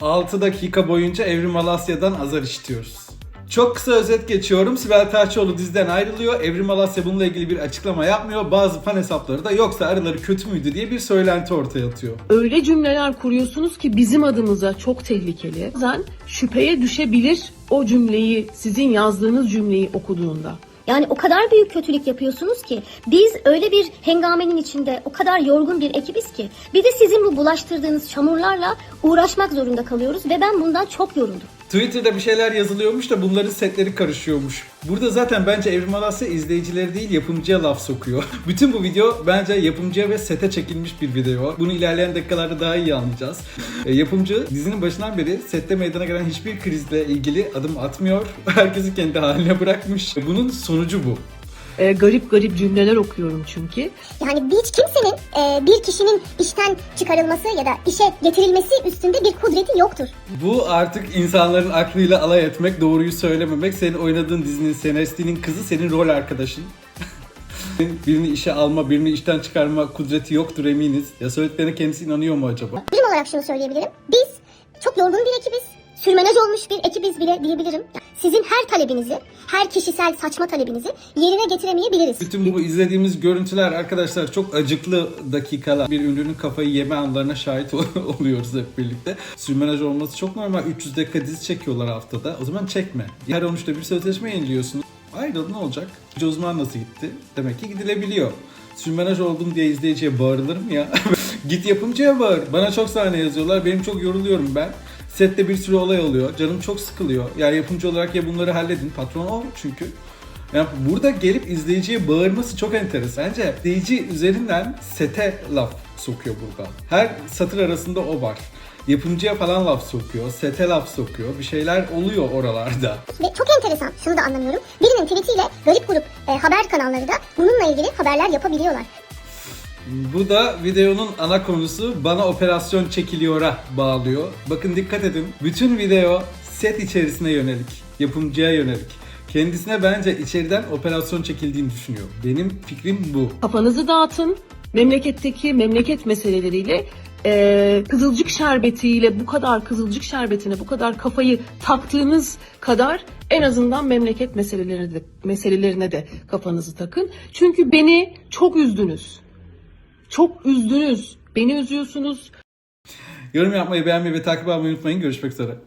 6 dakika boyunca Evrim Alasya'dan azar işitiyoruz. Çok kısa özet geçiyorum. Sibel Taşçıoğlu diziden ayrılıyor. Evrim Alasya bununla ilgili bir açıklama yapmıyor. Bazı fan hesapları da yoksa araları kötü müydü diye bir söylenti ortaya atıyor. Öyle cümleler kuruyorsunuz ki bizim adımıza çok tehlikeli. Bazen şüpheye düşebilir o cümleyi, sizin yazdığınız cümleyi okuduğunda. Yani o kadar büyük kötülük yapıyorsunuz ki biz öyle bir hengamenin içinde o kadar yorgun bir ekibiz ki bir de sizin bu bulaştırdığınız çamurlarla uğraşmak zorunda kalıyoruz ve ben bundan çok yoruldum. Twitter'da bir şeyler yazılıyormuş da bunların setleri karışıyormuş. Burada zaten bence Evrim Alasya izleyicileri değil yapımcıya laf sokuyor. Bütün bu video bence yapımcıya ve sete çekilmiş bir video. Bunu ilerleyen dakikalarda daha iyi anlayacağız. E, yapımcı dizinin başından beri sette meydana gelen hiçbir krizle ilgili adım atmıyor. Herkesi kendi haline bırakmış. Bunun sonucu bu. Ee, garip garip cümleler okuyorum çünkü. Yani hiç kimsenin e, bir kişinin işten çıkarılması ya da işe getirilmesi üstünde bir kudreti yoktur. Bu artık insanların aklıyla alay etmek, doğruyu söylememek. Senin oynadığın dizinin senaristinin kızı senin rol arkadaşın. birini işe alma, birini işten çıkarma kudreti yoktur eminiz. Ya söylediklerine kendisi inanıyor mu acaba? Bilim olarak şunu söyleyebilirim. Biz çok yorgun bir ekibiz. Sürmenaj olmuş bir ekibiz bile diyebilirim. Sizin her talebinizi, her kişisel saçma talebinizi yerine getiremeyebiliriz. Bütün bu izlediğimiz görüntüler arkadaşlar çok acıklı dakikalar. Bir ünlünün kafayı yeme anlarına şahit ol- oluyoruz hep birlikte. Sürmenaj olması çok normal. 300 dakika dizi çekiyorlar haftada. O zaman çekme. Her 13'te bir sözleşme yeniliyorsun. Ayrıldı ne olacak? O zaman nasıl gitti? Demek ki gidilebiliyor. Sürmenaj oldum diye izleyiciye bağırılır mı ya? Git yapımcıya bağır. Bana çok sahne yazıyorlar. Benim çok yoruluyorum ben. Sette bir sürü olay oluyor. Canım çok sıkılıyor. Ya yapımcı olarak ya bunları halledin. Patron o çünkü. Yani burada gelip izleyiciye bağırması çok enteresan. Bence izleyici üzerinden sete laf sokuyor burada. Her satır arasında o var. Yapımcıya falan laf sokuyor, sete laf sokuyor. Bir şeyler oluyor oralarda. Ve çok enteresan, şunu da anlamıyorum. Birinin tweetiyle garip grup e, haber kanalları da bununla ilgili haberler yapabiliyorlar. Bu da videonun ana konusu bana operasyon çekiliyora bağlıyor. Bakın dikkat edin. Bütün video set içerisine yönelik, yapımcıya yönelik. Kendisine bence içeriden operasyon çekildiğini düşünüyor. Benim fikrim bu. Kafanızı dağıtın. Memleketteki memleket meseleleriyle e, kızılcık şerbetiyle bu kadar kızılcık şerbetine bu kadar kafayı taktığınız kadar en azından memleket meselelerine de, meselelerine de kafanızı takın. Çünkü beni çok üzdünüz. Çok üzdünüz. Beni üzüyorsunuz. Yorum yapmayı, beğenmeyi ve takip almayı unutmayın. Görüşmek üzere.